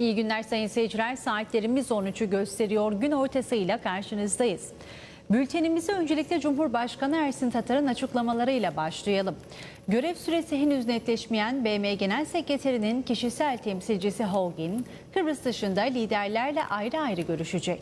İyi günler sayın seyirciler. Saatlerimiz 13'ü gösteriyor. Gün ortasıyla karşınızdayız. Bültenimize öncelikle Cumhurbaşkanı Ersin Tatar'ın açıklamalarıyla başlayalım. Görev süresi henüz netleşmeyen BM Genel Sekreterinin kişisel temsilcisi Holgin, Kıbrıs dışında liderlerle ayrı ayrı görüşecek.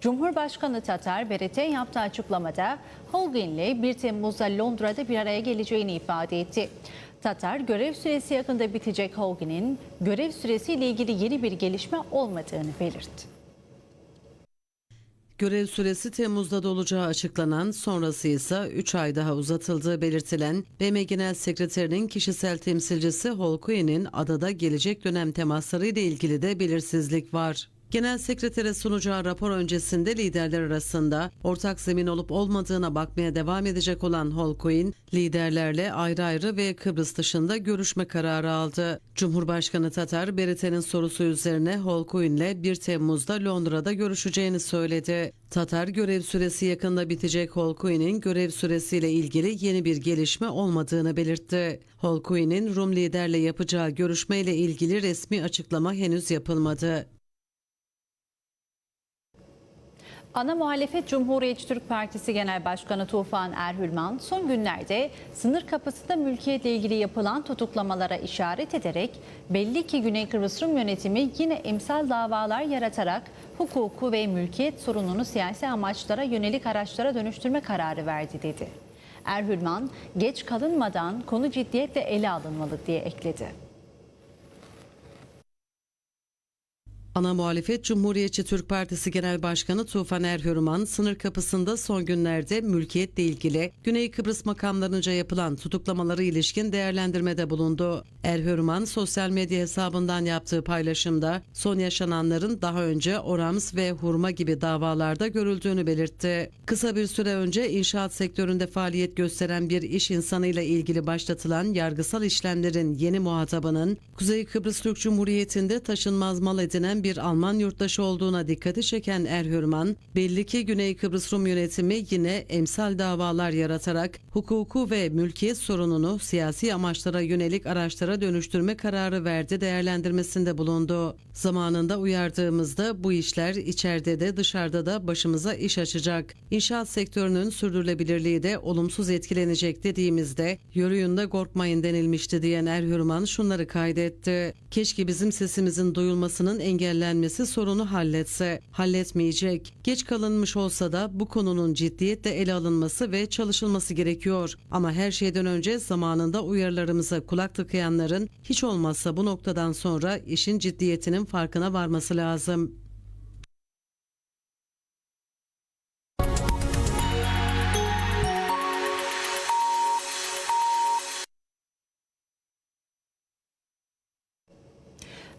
Cumhurbaşkanı Tatar, BRT yaptığı açıklamada Holgin'le 1 Temmuz'da Londra'da bir araya geleceğini ifade etti. Tatar görev süresi yakında bitecek Hogan'in görev süresiyle ilgili yeni bir gelişme olmadığını belirtti. Görev süresi Temmuz'da dolacağı açıklanan, sonrası ise 3 ay daha uzatıldığı belirtilen BM Genel Sekreterinin kişisel temsilcisi Holkuye'nin adada gelecek dönem temasları ile ilgili de belirsizlik var. Genel sekretere sunacağı rapor öncesinde liderler arasında ortak zemin olup olmadığına bakmaya devam edecek olan Holkoin, liderlerle ayrı ayrı ve Kıbrıs dışında görüşme kararı aldı. Cumhurbaşkanı Tatar, Berit'in sorusu üzerine Holkoin'le 1 Temmuz'da Londra'da görüşeceğini söyledi. Tatar görev süresi yakında bitecek Holkoin'in görev süresiyle ilgili yeni bir gelişme olmadığını belirtti. Holkoin'in Rum liderle yapacağı görüşmeyle ilgili resmi açıklama henüz yapılmadı. Ana muhalefet Cumhuriyetçi Türk Partisi Genel Başkanı Tufan Erhülman son günlerde sınır kapısında mülkiyetle ilgili yapılan tutuklamalara işaret ederek belli ki Güney Kıbrıs Rum yönetimi yine emsal davalar yaratarak hukuku ve mülkiyet sorununu siyasi amaçlara yönelik araçlara dönüştürme kararı verdi dedi. Erhülman geç kalınmadan konu ciddiyetle ele alınmalı diye ekledi. Ana muhalefet Cumhuriyetçi Türk Partisi Genel Başkanı Tufan Erhürman sınır kapısında son günlerde mülkiyetle ilgili Güney Kıbrıs makamlarınca yapılan tutuklamaları ilişkin değerlendirmede bulundu. Erhürman sosyal medya hesabından yaptığı paylaşımda son yaşananların daha önce Orams ve Hurma gibi davalarda görüldüğünü belirtti. Kısa bir süre önce inşaat sektöründe faaliyet gösteren bir iş insanıyla ilgili başlatılan yargısal işlemlerin yeni muhatabının Kuzey Kıbrıs Türk Cumhuriyeti'nde taşınmaz mal edinen bir Alman yurttaşı olduğuna dikkati çeken Erhürman, belli ki Güney Kıbrıs Rum yönetimi yine emsal davalar yaratarak hukuku ve mülkiyet sorununu siyasi amaçlara yönelik araçlara dönüştürme kararı verdi değerlendirmesinde bulundu. Zamanında uyardığımızda bu işler içeride de dışarıda da başımıza iş açacak. İnşaat sektörünün sürdürülebilirliği de olumsuz etkilenecek dediğimizde yürüyün de korkmayın denilmişti diyen Erhürman şunları kaydetti. Keşke bizim sesimizin duyulmasının engellenmesi sorunu halletse. Halletmeyecek. Geç kalınmış olsa da bu konunun ciddiyetle ele alınması ve çalışılması gerekiyor. Ama her şeyden önce zamanında uyarılarımıza kulak tıkayanların hiç olmazsa bu noktadan sonra işin ciddiyetinin farkına varması lazım.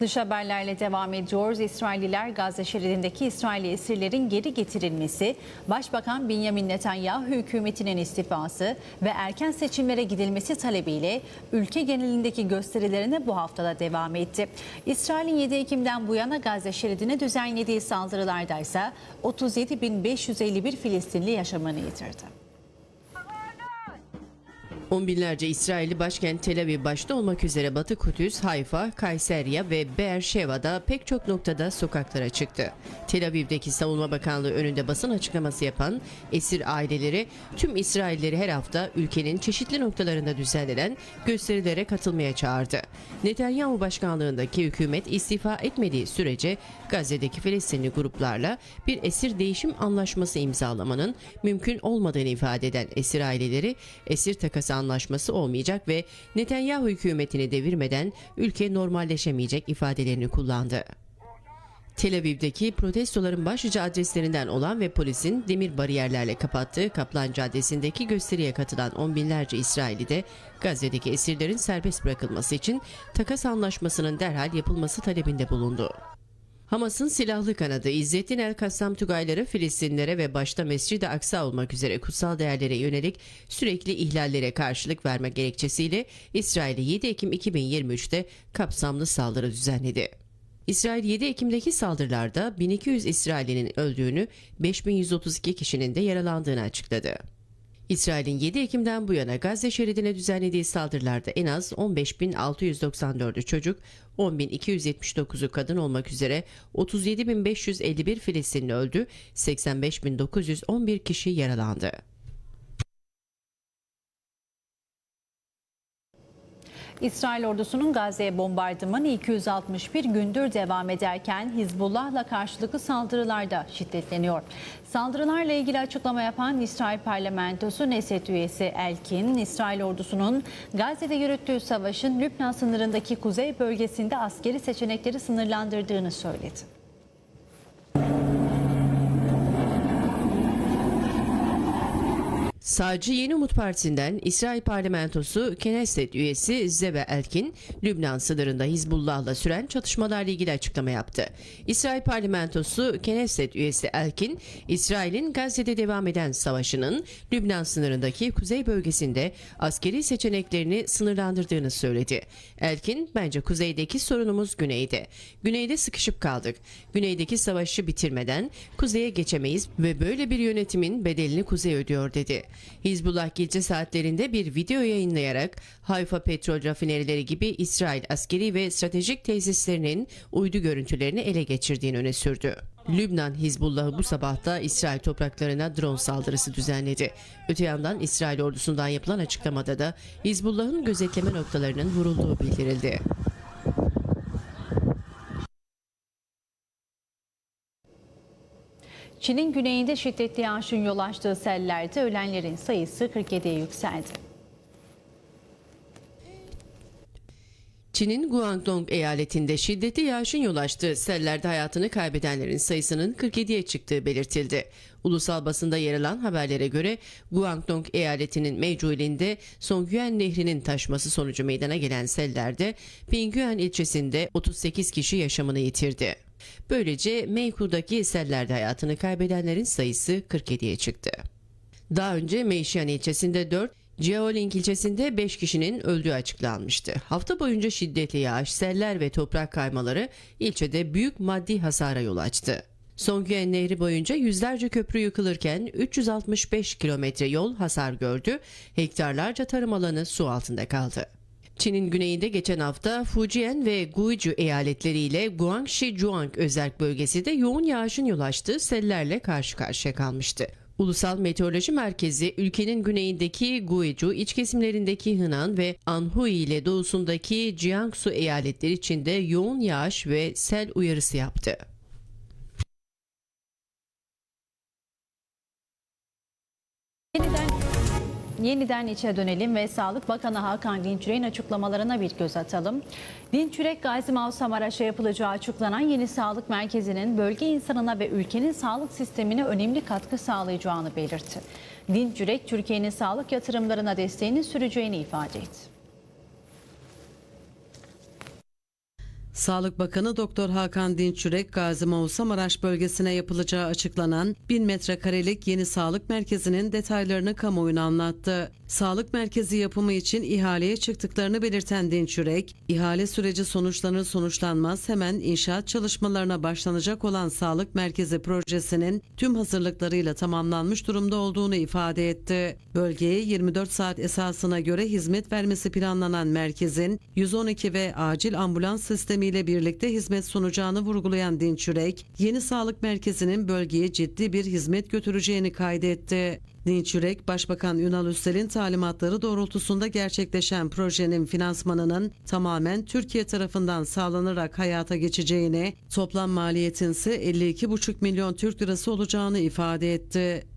Dış haberlerle devam ediyoruz. İsrailliler Gazze şeridindeki İsrailli esirlerin geri getirilmesi, Başbakan Benjamin Netanyahu hükümetinin istifası ve erken seçimlere gidilmesi talebiyle ülke genelindeki gösterilerine bu haftada devam etti. İsrail'in 7 Ekim'den bu yana Gazze şeridine düzenlediği saldırılarda ise 37.551 Filistinli yaşamını yitirdi. On binlerce İsrailli başkent Tel Aviv başta olmak üzere Batı Kudüs, Hayfa, Kayseriya ve Beerşeva'da pek çok noktada sokaklara çıktı. Tel Aviv'deki Savunma Bakanlığı önünde basın açıklaması yapan esir aileleri tüm İsrailleri her hafta ülkenin çeşitli noktalarında düzenlenen gösterilere katılmaya çağırdı. Netanyahu başkanlığındaki hükümet istifa etmediği sürece Gazze'deki Filistinli gruplarla bir esir değişim anlaşması imzalamanın mümkün olmadığını ifade eden esir aileleri esir takası anlaşması olmayacak ve Netanyahu hükümetini devirmeden ülke normalleşemeyecek ifadelerini kullandı. Tel Aviv'deki protestoların başlıca adreslerinden olan ve polisin demir bariyerlerle kapattığı Kaplan Caddesi'ndeki gösteriye katılan on binlerce İsrailli de Gazze'deki esirlerin serbest bırakılması için takas anlaşmasının derhal yapılması talebinde bulundu. Hamas'ın silahlı kanadı İzzettin El Kassam Tugayları Filistinlilere ve başta Mescid-i Aksa olmak üzere kutsal değerlere yönelik sürekli ihlallere karşılık verme gerekçesiyle İsrail'e 7 Ekim 2023'te kapsamlı saldırı düzenledi. İsrail 7 Ekim'deki saldırılarda 1200 İsrail'inin öldüğünü, 5132 kişinin de yaralandığını açıkladı. İsrail'in 7 Ekim'den bu yana Gazze şeridine düzenlediği saldırılarda en az 15.694'ü çocuk, 10.279'u kadın olmak üzere 37.551 Filistinli öldü, 85.911 kişi yaralandı. İsrail ordusunun Gazze'ye bombardımanı 261 gündür devam ederken Hizbullah'la karşılıklı saldırılarda şiddetleniyor. Saldırılarla ilgili açıklama yapan İsrail parlamentosu Neset üyesi Elkin, İsrail ordusunun Gazze'de yürüttüğü savaşın Lübnan sınırındaki kuzey bölgesinde askeri seçenekleri sınırlandırdığını söyledi. Sağcı Yeni Umut Partisi'nden İsrail Parlamentosu Knesset üyesi Zebe Elkin, Lübnan sınırında Hizbullah'la süren çatışmalarla ilgili açıklama yaptı. İsrail Parlamentosu Knesset üyesi Elkin, İsrail'in Gazze'de devam eden savaşının Lübnan sınırındaki kuzey bölgesinde askeri seçeneklerini sınırlandırdığını söyledi. Elkin, bence kuzeydeki sorunumuz güneyde. Güneyde sıkışıp kaldık. Güneydeki savaşı bitirmeden kuzeye geçemeyiz ve böyle bir yönetimin bedelini kuzey ödüyor dedi. Hizbullah gece saatlerinde bir video yayınlayarak Hayfa petrol rafinerileri gibi İsrail askeri ve stratejik tesislerinin uydu görüntülerini ele geçirdiğini öne sürdü. Lübnan Hizbullah'ı bu sabahta İsrail topraklarına drone saldırısı düzenledi. Öte yandan İsrail ordusundan yapılan açıklamada da Hizbullah'ın gözetleme noktalarının vurulduğu bildirildi. Çin'in güneyinde şiddetli yağışın yol açtığı sellerde ölenlerin sayısı 47'ye yükseldi. Çin'in Guangdong eyaletinde şiddetli yağışın yol açtığı sellerde hayatını kaybedenlerin sayısının 47'ye çıktığı belirtildi. Ulusal basında yer alan haberlere göre Guangdong eyaletinin Meizhou Songyuan Nehri'nin taşması sonucu meydana gelen sellerde Pingyuan ilçesinde 38 kişi yaşamını yitirdi. Böylece Meiku'daki sellerde hayatını kaybedenlerin sayısı 47'ye çıktı. Daha önce Meişan ilçesinde 4, Jiaoling ilçesinde 5 kişinin öldüğü açıklanmıştı. Hafta boyunca şiddetli yağış, seller ve toprak kaymaları ilçede büyük maddi hasara yol açtı. Songyuan Nehri boyunca yüzlerce köprü yıkılırken 365 kilometre yol hasar gördü, hektarlarca tarım alanı su altında kaldı. Çin'in güneyinde geçen hafta Fujian ve Guizhou eyaletleriyle Guangxi Zhuang özerk bölgesi de yoğun yağışın yol açtığı sellerle karşı karşıya kalmıştı. Ulusal Meteoroloji Merkezi ülkenin güneyindeki Guizhou, iç kesimlerindeki Henan ve Anhui ile doğusundaki Jiangsu eyaletleri içinde yoğun yağış ve sel uyarısı yaptı. Yeniden Yeniden içe dönelim ve Sağlık Bakanı Hakan Dinçürek'in açıklamalarına bir göz atalım. Dinçürek, Gazi Mavsam Maraş'a yapılacağı açıklanan yeni sağlık merkezinin bölge insanına ve ülkenin sağlık sistemine önemli katkı sağlayacağını belirtti. Dinçürek, Türkiye'nin sağlık yatırımlarına desteğini süreceğini ifade etti. Sağlık Bakanı Doktor Hakan Dinçürek, Gazi Mausa Maraş bölgesine yapılacağı açıklanan 1000 metrekarelik yeni sağlık merkezinin detaylarını kamuoyuna anlattı. Sağlık merkezi yapımı için ihaleye çıktıklarını belirten Dinçürek, ihale süreci sonuçlanır sonuçlanmaz hemen inşaat çalışmalarına başlanacak olan sağlık merkezi projesinin tüm hazırlıklarıyla tamamlanmış durumda olduğunu ifade etti. Bölgeye 24 saat esasına göre hizmet vermesi planlanan merkezin 112 ve acil ambulans sistemi ile birlikte hizmet sunacağını vurgulayan Dinçürek, yeni sağlık merkezinin bölgeye ciddi bir hizmet götüreceğini kaydetti. Dinçürek, Başbakan Ünal Üstel'in talimatları doğrultusunda gerçekleşen projenin finansmanının tamamen Türkiye tarafından sağlanarak hayata geçeceğini, toplam maliyetin ise 52,5 milyon Türk lirası olacağını ifade etti.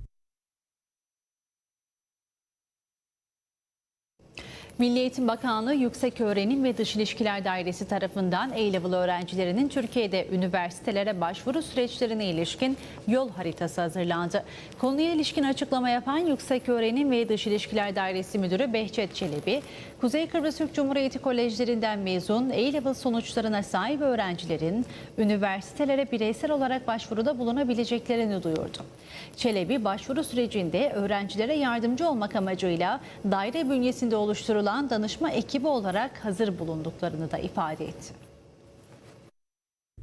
Milli Eğitim Bakanlığı Yüksek Öğrenim ve Dış İlişkiler Dairesi tarafından A-Level öğrencilerinin Türkiye'de üniversitelere başvuru süreçlerine ilişkin yol haritası hazırlandı. Konuya ilişkin açıklama yapan Yüksek Öğrenim ve Dış İlişkiler Dairesi Müdürü Behçet Çelebi, Kuzey Kıbrıs Türk Cumhuriyeti Kolejlerinden mezun A-Level sonuçlarına sahip öğrencilerin üniversitelere bireysel olarak başvuruda bulunabileceklerini duyurdu. Çelebi başvuru sürecinde öğrencilere yardımcı olmak amacıyla daire bünyesinde oluşturulan danışma ekibi olarak hazır bulunduklarını da ifade etti.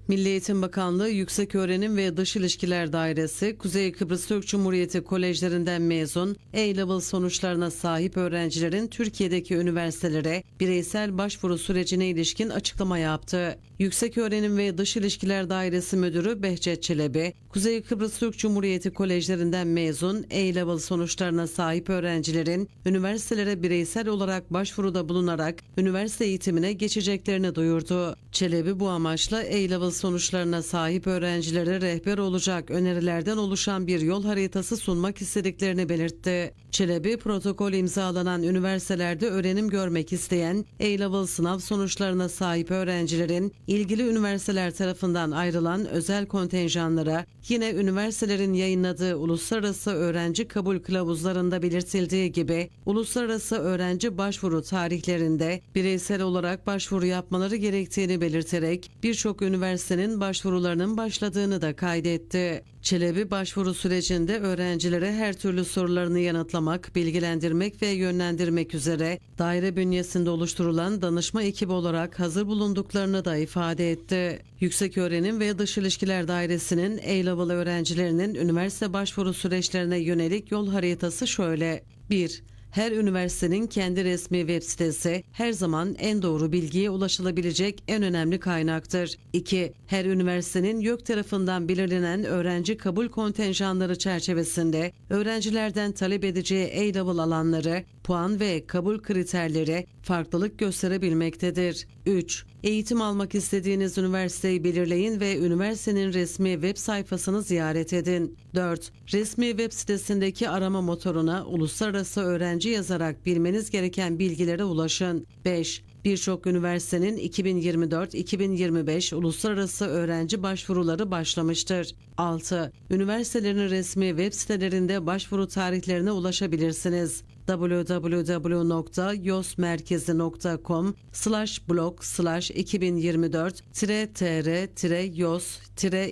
Milli Eğitim Bakanlığı Yüksek Öğrenim ve Dış İlişkiler Dairesi, Kuzey Kıbrıs Türk Cumhuriyeti kolejlerinden mezun, A-Level sonuçlarına sahip öğrencilerin Türkiye'deki üniversitelere bireysel başvuru sürecine ilişkin açıklama yaptı. Yüksek Öğrenim ve Dış İlişkiler Dairesi Müdürü Behçet Çelebi, Kuzey Kıbrıs Türk Cumhuriyeti kolejlerinden mezun A-Level sonuçlarına sahip öğrencilerin üniversitelere bireysel olarak başvuruda bulunarak üniversite eğitimine geçeceklerini duyurdu. Çelebi bu amaçla A-Level sonuçlarına sahip öğrencilere rehber olacak önerilerden oluşan bir yol haritası sunmak istediklerini belirtti. Çelebi protokol imzalanan üniversitelerde öğrenim görmek isteyen A-Level sınav sonuçlarına sahip öğrencilerin ilgili üniversiteler tarafından ayrılan özel kontenjanlara yine üniversitelerin yayınladığı uluslararası öğrenci kabul kılavuzlarında belirtildiği gibi uluslararası öğrenci başvuru tarihlerinde bireysel olarak başvuru yapmaları gerektiğini belirterek birçok üniversitenin başvurularının başladığını da kaydetti. Çelebi başvuru sürecinde öğrencilere her türlü sorularını yanıtlamak, bilgilendirmek ve yönlendirmek üzere daire bünyesinde oluşturulan danışma ekibi olarak hazır bulunduklarını da ifade etti. Yüksek Öğrenim ve Dış İlişkiler Dairesi'nin A-Level öğrencilerinin üniversite başvuru süreçlerine yönelik yol haritası şöyle. 1. Her üniversitenin kendi resmi web sitesi her zaman en doğru bilgiye ulaşılabilecek en önemli kaynaktır. 2. Her üniversitenin YÖK tarafından belirlenen öğrenci kabul kontenjanları çerçevesinde öğrencilerden talep edeceği A-Level alanları, puan ve kabul kriterleri farklılık gösterebilmektedir. 3. Eğitim almak istediğiniz üniversiteyi belirleyin ve üniversitenin resmi web sayfasını ziyaret edin. 4. Resmi web sitesindeki arama motoruna uluslararası öğrenci yazarak bilmeniz gereken bilgilere ulaşın. 5. Birçok üniversitenin 2024-2025 uluslararası öğrenci başvuruları başlamıştır. 6. Üniversitelerin resmi web sitelerinde başvuru tarihlerine ulaşabilirsiniz www.yosmerkezi.com slash blog slash 2024 tr yos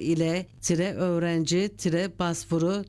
ile öğrenci başvuru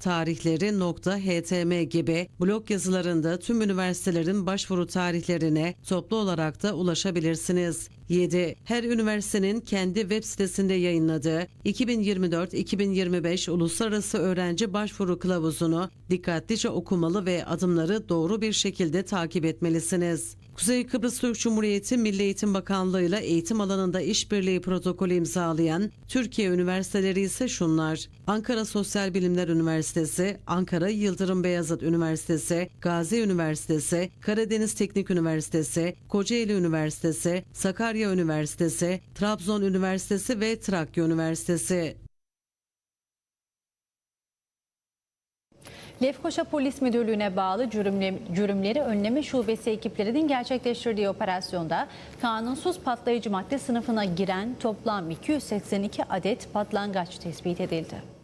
tarihleri htm gibi blog yazılarında tüm üniversitelerin başvuru tarihlerine toplu olarak da ulaşabilirsiniz. 7. Her üniversitenin kendi web sitesinde yayınladığı 2024-2025 Uluslararası Öğrenci Başvuru Kılavuzu'nu dikkatlice okumalı ve adımları doğru bir şekilde takip etmelisiniz. Kuzey Kıbrıs Türk Cumhuriyeti Milli Eğitim Bakanlığı ile eğitim alanında işbirliği protokolü imzalayan Türkiye üniversiteleri ise şunlar. Ankara Sosyal Bilimler Üniversitesi, Ankara Yıldırım Beyazıt Üniversitesi, Gazi Üniversitesi, Karadeniz Teknik Üniversitesi, Kocaeli Üniversitesi, Sakarya Üniversitesi, Trabzon Üniversitesi ve Trakya Üniversitesi. Lefkoşa Polis Müdürlüğü'ne bağlı cürümle, cürümleri önleme şubesi ekiplerinin gerçekleştirdiği operasyonda kanunsuz patlayıcı madde sınıfına giren toplam 282 adet patlangaç tespit edildi.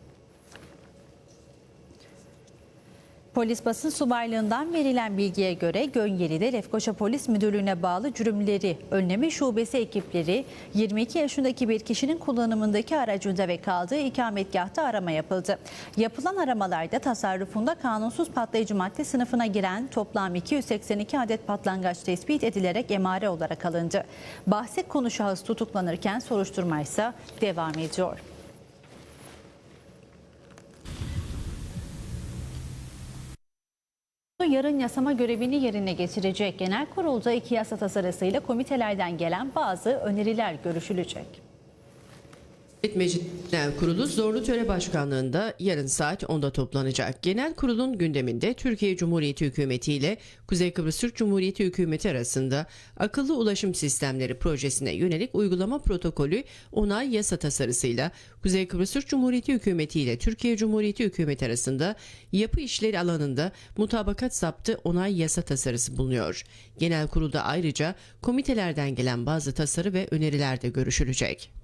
Polis basın subaylığından verilen bilgiye göre Gönyeli'de Lefkoşa Polis Müdürlüğü'ne bağlı cürümleri önleme şubesi ekipleri 22 yaşındaki bir kişinin kullanımındaki aracında ve kaldığı ikametgahta arama yapıldı. Yapılan aramalarda tasarrufunda kanunsuz patlayıcı madde sınıfına giren toplam 282 adet patlangaç tespit edilerek emare olarak alındı. Bahse konu şahıs tutuklanırken soruşturma ise devam ediyor. Yarın yasama görevini yerine getirecek. Genel kurulda iki yasa tasarısıyla komitelerden gelen bazı öneriler görüşülecek. Millet Meclis Genel Kurulu Zorlu Töre Başkanlığı'nda yarın saat 10'da toplanacak. Genel kurulun gündeminde Türkiye Cumhuriyeti Hükümeti ile Kuzey Kıbrıs Türk Cumhuriyeti Hükümeti arasında akıllı ulaşım sistemleri projesine yönelik uygulama protokolü onay yasa tasarısıyla Kuzey Kıbrıs Türk Cumhuriyeti Hükümeti ile Türkiye Cumhuriyeti Hükümeti arasında yapı işleri alanında mutabakat zaptı onay yasa tasarısı bulunuyor. Genel kurulda ayrıca komitelerden gelen bazı tasarı ve öneriler de görüşülecek.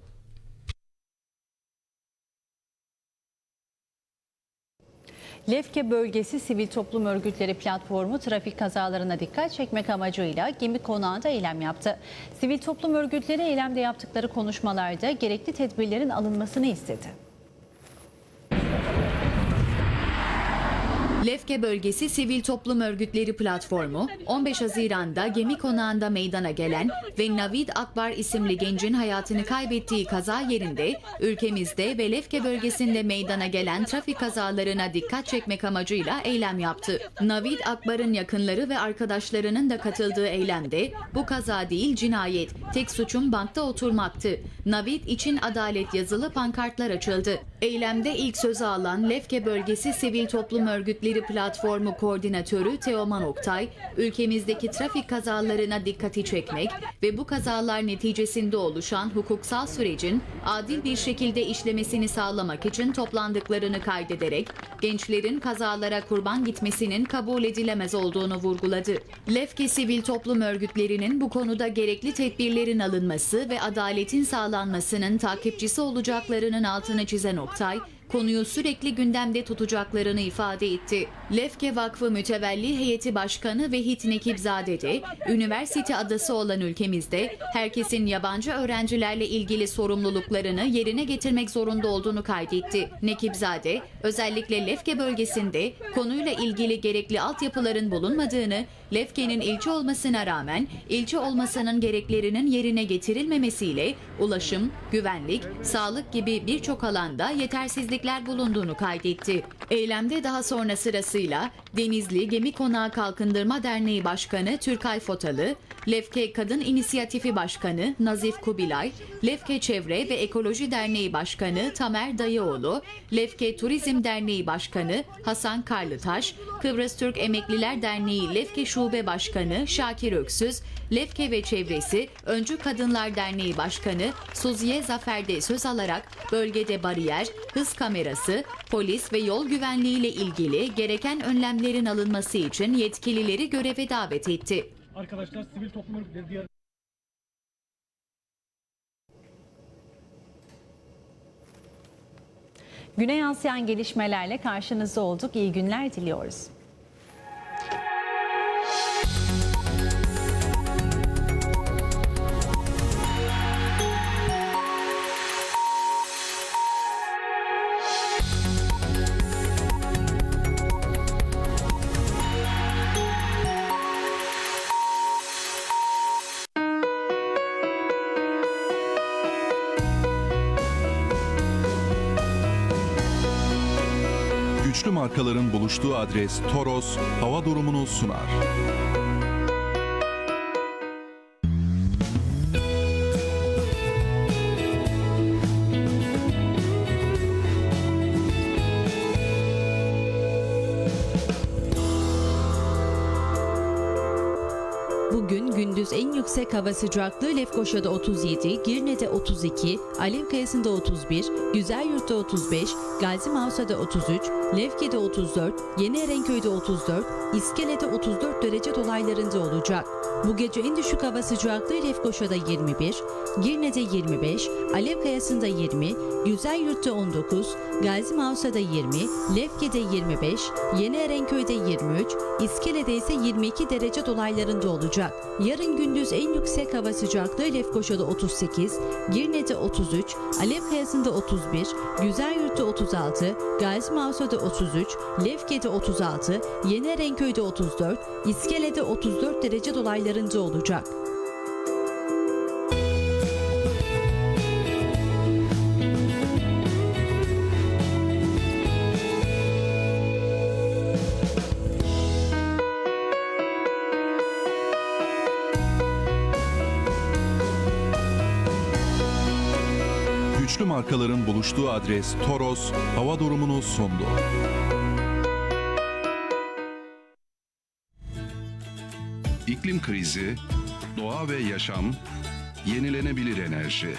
Lefke Bölgesi Sivil Toplum Örgütleri Platformu trafik kazalarına dikkat çekmek amacıyla gemi konağında eylem yaptı. Sivil toplum örgütleri eylemde yaptıkları konuşmalarda gerekli tedbirlerin alınmasını istedi. Lefke Bölgesi Sivil Toplum Örgütleri Platformu 15 Haziran'da gemi konağında meydana gelen ve Navid Akbar isimli gencin hayatını kaybettiği kaza yerinde ülkemizde ve Lefke bölgesinde meydana gelen trafik kazalarına dikkat çekmek amacıyla eylem yaptı. Navid Akbar'ın yakınları ve arkadaşlarının da katıldığı eylemde bu kaza değil cinayet, tek suçum bankta oturmaktı. Navid için adalet yazılı pankartlar açıldı. Eylemde ilk sözü alan Lefke Bölgesi Sivil Toplum Örgütleri Platformu Koordinatörü Teoman Oktay, ülkemizdeki trafik kazalarına dikkati çekmek ve bu kazalar neticesinde oluşan hukuksal sürecin adil bir şekilde işlemesini sağlamak için toplandıklarını kaydederek gençlerin kazalara kurban gitmesinin kabul edilemez olduğunu vurguladı. Lefke Sivil Toplum Örgütlerinin bu konuda gerekli tedbirlerin alınması ve adaletin sağlanmasının takipçisi olacaklarının altını çizen Oktay, konuyu sürekli gündemde tutacaklarını ifade etti. Lefke Vakfı Mütevelli Heyeti Başkanı Vehit Nekipzade de, üniversite adası olan ülkemizde herkesin yabancı öğrencilerle ilgili sorumluluklarını yerine getirmek zorunda olduğunu kaydetti. Nekipzade, özellikle Lefke bölgesinde konuyla ilgili gerekli altyapıların bulunmadığını, Lefke'nin ilçe olmasına rağmen ilçe olmasının gereklerinin yerine getirilmemesiyle ulaşım, güvenlik, sağlık gibi birçok alanda yetersizlikler bulunduğunu kaydetti. Eylemde daha sonra sırasıyla Denizli Gemi Konağı Kalkındırma Derneği Başkanı Türkay Fotalı, Lefke Kadın İnisiyatifi Başkanı Nazif Kubilay, Lefke Çevre ve Ekoloji Derneği Başkanı Tamer Dayıoğlu, Lefke Turizm Derneği Başkanı Hasan Karlıtaş, Kıbrıs Türk Emekliler Derneği Lefke Şube Başkanı Şakir Öksüz, Lefke ve Çevresi Öncü Kadınlar Derneği Başkanı Suziye Zafer de söz alarak bölgede bariyer, hız kamerası, polis ve yol güvenliği ile ilgili gereken önlemlerin alınması için yetkilileri göreve davet etti. Arkadaşlar sivil toplum örgütleri diğer Güney Asyan gelişmelerle karşınızda olduk. İyi günler diliyoruz. Güçlü markaların buluştuğu adres Toros hava durumunu sunar. Yüksek hava sıcaklığı Lefkoşa'da 37, Girne'de 32, Alevkayası'nda 31, Güzelyurt'ta 35, Gazi Mavsa'da 33, Lefke'de 34, Yeni Erenköy'de 34, İskele'de 34 derece dolaylarında olacak. Bu gece en düşük hava sıcaklığı Lefkoşa'da 21, Girne'de 25, Alevkayası'nda 20, Güzelyurt'ta 19, Gazi Mavsa'da 20, Lefke'de 25, Yeni Erenköy'de 23, İskele'de ise 22 derece dolaylarında olacak. Yarın gündüz en yüksek hava sıcaklığı Lefkoşa'da 38, Girne'de 33, Alevkayası'nda 31, Güzelyurt'ta 36, Gazi Mavsa'da 33, Lefke'de 36, Yeni Erenköy'de 34, İskele'de 34 derece dolaylarında olacak. Markaların buluştuğu adres Toros hava durumunu sundu. İklim krizi, doğa ve yaşam, yenilenebilir enerji.